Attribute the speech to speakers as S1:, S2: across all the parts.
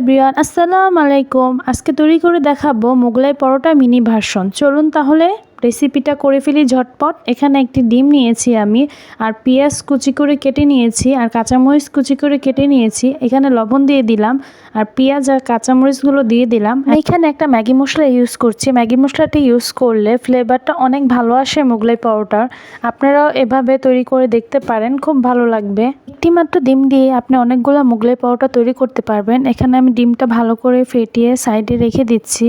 S1: Everyone আসসালামু আলাইকুম আজকে তৈরি করে দেখাবো মোগলাই পরোটা মিনি ভার্সন চলুন তাহলে। রেসিপিটা করে ফেলি ঝটপট। এখানে একটি ডিম নিয়েছি আমি, আর পেঁয়াজ কুচি করে কেটে নিয়েছি, আর কাঁচামরিচ কুচি করে কেটে নিয়েছি। এখানে লবণ দিয়ে দিলাম, আর পেঁয়াজ আর কাঁচামরিচগুলো দিয়ে দিলাম। এখানে একটা ম্যাগি মশলা ইউজ করছি। ম্যাগি মশলাটি ইউজ করলে ফ্লেভারটা অনেক ভালো আসে মোগলাই পাউডার। আপনারাও এভাবে তৈরি করে দেখতে পারেন, খুব ভালো লাগবে। একটি মাত্র ডিম দিয়ে আপনি অনেকগুলো মোগলাই পাউডার তৈরি করতে পারবেন। এখানে আমি ডিমটা ভালো করে ফেটিয়ে সাইডে রেখে দিচ্ছি।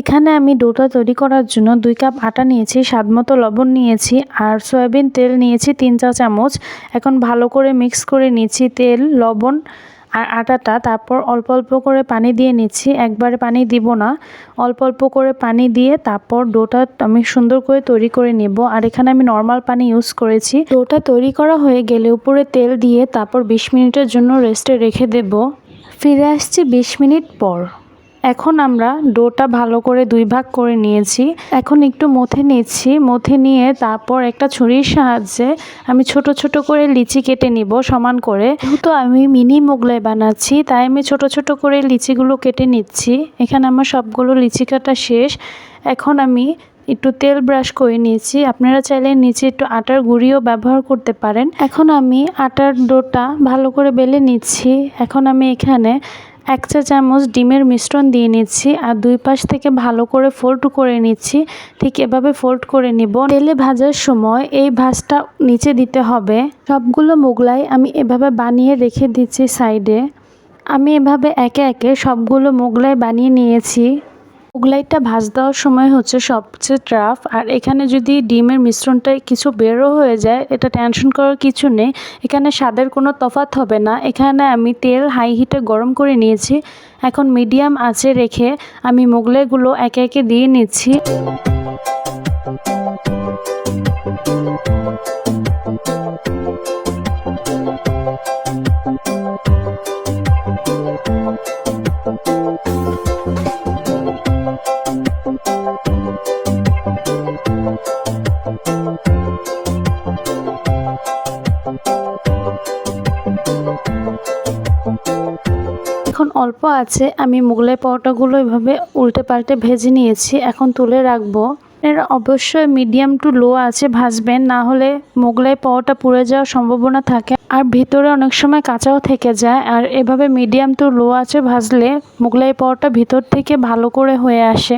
S1: এখানে আমি ডোটা তৈরি করার জন্য দুই কাপ আটা নিয়েছি, স্বাদ মতো লবণ নিয়েছি আর সয়াবিন তেল নিয়েছি তিন চা চামচ। এখন ভালো করে মিক্স করে নিচ্ছি তেল, লবণ আর আটাটা। তারপর অল্প অল্প করে পানি দিয়ে নিচ্ছি, একবারে পানি দিব না। অল্প অল্প করে পানি দিয়ে তারপর ডোটা আমি সুন্দর করে তৈরি করে নেব। আর এখানে আমি নর্মাল পানি ইউজ করেছি। ডোটা তৈরি করা হয়ে গেলে উপরে তেল দিয়ে তারপর বিশ মিনিটের জন্য রেস্টে রেখে দেব। ফিরে আসছি বিশ মিনিট পর। এখন আমরা ডোটা ভালো করে দুই ভাগ করে নিয়েছি। এখন একটু মথে নিচ্ছি। মথে নিয়ে তারপর একটা ছুরির সাহায্যে আমি ছোট ছোট করে লিচি কেটে নিব সমান করে। যেহেতু আমি মিনি মোগলাই বানাচ্ছি, তাই আমি ছোট ছোট করে লিচিগুলো কেটে নিচ্ছি। এখানে আমার সবগুলো লিচি কাটা শেষ। এখন আমি একটু তেল ব্রাশ করে নিয়েছি। আপনারা চাইলে নিচে একটু আটার গুঁড়িও ব্যবহার করতে পারেন। এখন আমি আটার ডোটা ভালো করে বেলে নিচ্ছি। এখন আমি এখানে এক চা চামচ ডিমের মিশ্রণ দিয়ে নিচ্ছি আর দুই পাশ থেকে ভালো করে ফোল্ড করে নিচ্ছি। ঠিক এভাবে ফোল্ড করে নিব। তেলে ভাজার সময় এই ভাজটা নিচে দিতে হবে। সবগুলো মোগলাই আমি এভাবে বানিয়ে রেখে দিচ্ছি সাইডে। আমি এভাবে একে একে সবগুলো মোগলাই বানিয়ে নিয়েছি। মোগলাইটা ভাজ দেওয়ার সময় হচ্ছে সবচেয়ে ট্রাফ, আর এখানে যদি ডিমের মিশ্রণটা কিছু বেরো হয়ে যায়, এটা টেনশন করার কিছু নেই। এখানে স্বাদের কোনো তফাত হবে না। এখানে আমি তেল হাই হিটে গরম করে নিয়েছি। এখন মিডিয়াম আছে রেখে আমি মোগলাইগুলো একে একে দিয়ে নিচ্ছি। এখন অল্প আছে, আমি মোগলাই পরোটাগুলো এভাবে উল্টে পাল্টে ভেজে নিয়েছি, এখন তুলে রাখব। এর অবশ্যই মিডিয়াম টু লো আছে, ভাজবেন, না হলে মোগলাই পরোটা পুড়ে যাওয়ার সম্ভাবনা থাকে। আর ভিতরে অনেক সময় কাঁচাও থেকে যায়, আর এভাবে মিডিয়াম টু লো আছে ভাজলে মোগলাই পরোটা ভিতর থেকে ভালো করে হয়ে আসে।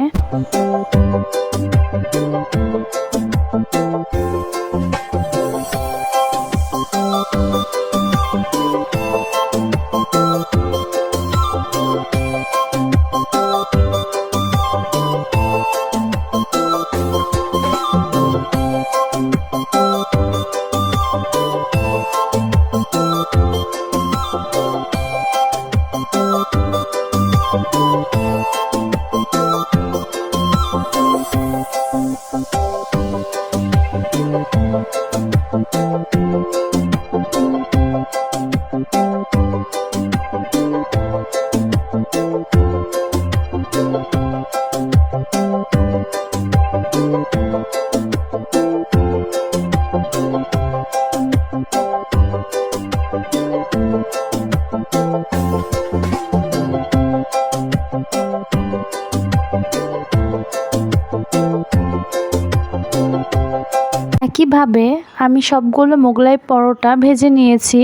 S1: একইভাবে আমি সবগুলো মোগলাই পরোটা ভেজে নিয়েছি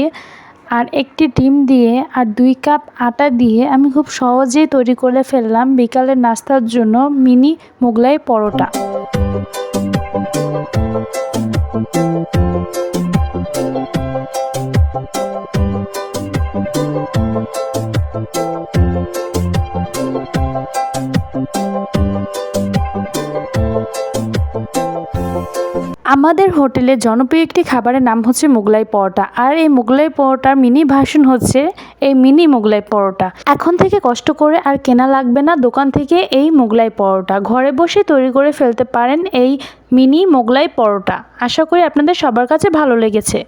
S1: আর একটি ডিম দিয়ে আর দুই কাপ আটা দিয়ে আমি খুব সহজেই তৈরি করে ফেললাম বিকালের নাস্তার জন্য মিনি মোগলাই পরোটা। আমাদের হোটেলে জনপ্রিয় একটি খাবারের নাম হচ্ছে মোগলাই পরোটা। আর এই মোগলাই পরোটার মিনি ভার্সন হচ্ছে এই মিনি মোগলাই পরোটা। এখন থেকে কষ্ট করে আর কেনা লাগবে না দোকান থেকে এই মোগলাই পরোটা। ঘরে বসে তৈরি করে ফেলতে পারেন এই মিনি মোগলাই পরোটা। আশা করি আপনাদের সবার কাছে ভালো লেগেছে।